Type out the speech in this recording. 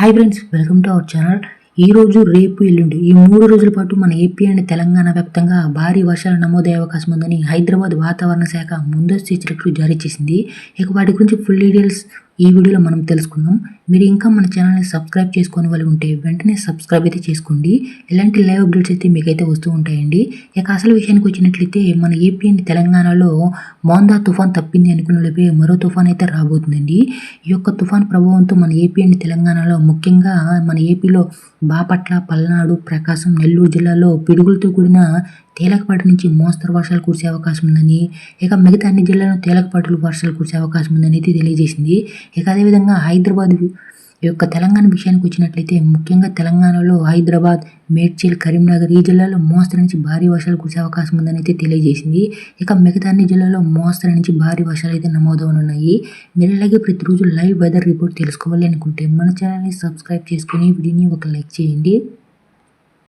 Hi friends welcome to our channel ఈ రోజు రేపు ఎల్లుండి ఈ మూడు రోజుల పాటు మన ఏపీ అండ్ తెలంగాణ వ్యాప్తంగా భారీ వర్షాలు నమోదయ్యే అవకాశం ఉందని హైదరాబాద్ వాతావరణ శాఖ ముందస్తు హెచ్చరికలు జారీ చేసింది. ఇక వాటి గురించి ఫుల్ డీటెయిల్స్ ఈ వీడియోలో మనం తెలుసుకుందాం. మీరు ఇంకా మన ఛానల్ని సబ్స్క్రైబ్ చేసుకుని వాళ్ళు ఉంటే వెంటనే సబ్స్క్రైబ్ అయితే చేసుకోండి. ఇలాంటి లైవ్ అప్డేట్స్ అయితే మీకైతే వస్తూ ఉంటాయండి. ఇక అసలు విషయానికి వచ్చినట్లయితే మన ఏపీ అండ్ తెలంగాణలో మోందా తుఫాన్ తప్పింది అనుకున్నలోపే మరో తుఫాన్ అయితే రాబోతుందండి. ఈ యొక్క తుఫాన్ ప్రభావంతో మన ఏపీ అండ్ తెలంగాణలో ముఖ్యంగా మన ఏపీలో బాపట్ల పల్నాడు ప్రకాశం నెల్లూరు జిల్లాలో పిడుగులతో కూడిన తేలికపాటి నుంచి మోస్తరు వర్షాలు కురిసే అవకాశం ఉందని ఇక మిగతా అన్ని జిల్లాలో తేలికపాటులు వర్షాలు కురిసే అవకాశం ఉందని అయితే తెలియజేసింది. ఇక అదేవిధంగా హైదరాబాద్ యొక్క తెలంగాణ విషయానికి వచ్చినట్లయితే ముఖ్యంగా తెలంగాణలో హైదరాబాద్ మేడ్చల్ కరీంనగర్ ఈ జిల్లాలో మోస్తరు నుంచి భారీ వర్షాలు కురిసే అవకాశం ఉందని అయితే తెలియజేసింది. ఇక మిగతా అన్ని జిల్లాలో మోస్తరు నుంచి భారీ వర్షాలు అయితే నమోదవనున్నాయి. మీరు ఇలాగే ప్రతిరోజు లైవ్ వెదర్ రిపోర్ట్ తెలుసుకోవాలి అనుకుంటే మన ఛానల్ని సబ్స్క్రైబ్ చేసుకుని వీడియోని ఒక లైక్ చేయండి.